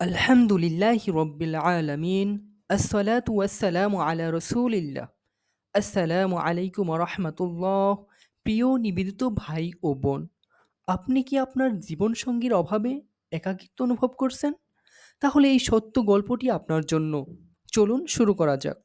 আলহামদুলিল্লাহি রব্বিল আলামিন, আসসালাতু ওয়াসসালামু আলা রসুলিল্লাহ। আসসালামু আলাইকুম রহমতুল্লাহ। প্রিয় নিবেদিত ভাই ও বোন, আপনি কি আপনার জীবনসঙ্গীর অভাবে একাকিত্ব অনুভব করছেন? তাহলে এই সত্য গল্পটি আপনার জন্য। চলুন শুরু করা যাক।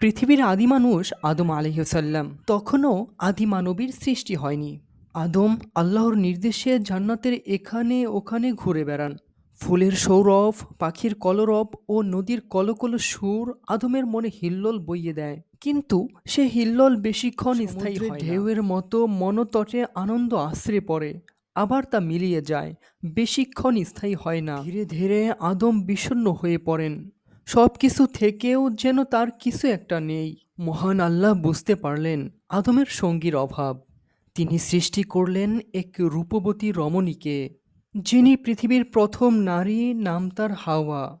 পৃথিবীর আদি মানুষ আদম আলহিসাল্লাম তখনও আদি মানবীর সৃষ্টি হয়নি। আদম আল্লাহর নির্দেশে জান্নাতের এখানে ওখানে ঘুরে বেড়ান। ফুলের সৌরভ পাখির কলরব ও নদীর কলকল সুর আদমের মনে হিল্লোল বইয়ে দেয়। কিন্তু সে হিল্লোল বেশিক্ষণ স্থায়ী হয় ঢেউয়ের মতো মনতটে আনন্দ আশ্রে পড়ে আবার তা মিলিয়ে যায় বেশিক্ষণ স্থায়ী হয় না। ধীরে ধীরে আদম বিষণ্ণ হয়ে পড়েন। সব কিছু থেকেও যেন তার কিছু একটা নেই। মহান আল্লাহ বুঝতে পারলেন আদমের সঙ্গীর অভাব। তিনি সৃষ্টি করলেন এক রূপবতী রমণীকে। যিনি পৃথিবীর প্রথম নারী, নাম তার হাওয়া।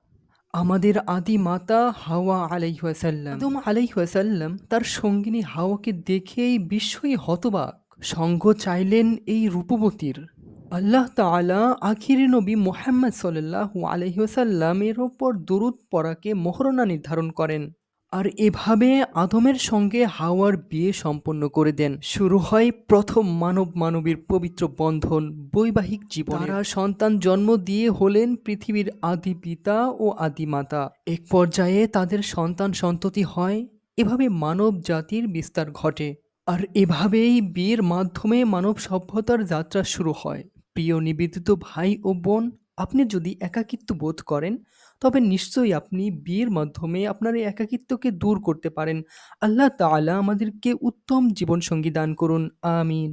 আমাদের আদি মাতা হাওয়া আলাইহাসাল্লাম আদম আলাইহাসাল্লাম তার সঙ্গিনী হাওয়াকে দেখেই বিস্ময়ী হতবাক। সঙ্গ চাইলেন এই রূপবতীর। আল্লাহ তাআলা আখিরি নবী মোহাম্মদ সাল্লাহ আলহিহাসাল্লামের ওপর দুরুদ পড়াকে মোহরণা নির্ধারণ করেন। আর এভাবে আদমের সঙ্গে হাওয়ার বিয়ে সম্পন্ন করে দেন। শুরু হয় প্রথম মানব মানবীর পবিত্র বন্ধন, বৈবাহিক জীবন তারা সন্তান জন্ম দিয়ে হলেন পৃথিবীর আদি পিতা ও আদি মাতা। এক পর্যায়ে তাদের সন্তান সন্ততি হয়, এভাবে মানব জাতির বিস্তার ঘটে। আর এভাবেই বিয়ের মাধ্যমে মানব সভ্যতার যাত্রা শুরু হয়। প্রিয় নিবেদিত ভাই ও বোন আপনি যদি একাকিত্ব বোধ করেন, তবে নিশ্চয়ই আপনি বিয়ের মাধ্যমে আপনার এই একাকিত্বকে দূর করতে পারেন। আল্লাহ তাআলা আমাদেরকে উত্তম জীবনসঙ্গী দান করুন। আমিন।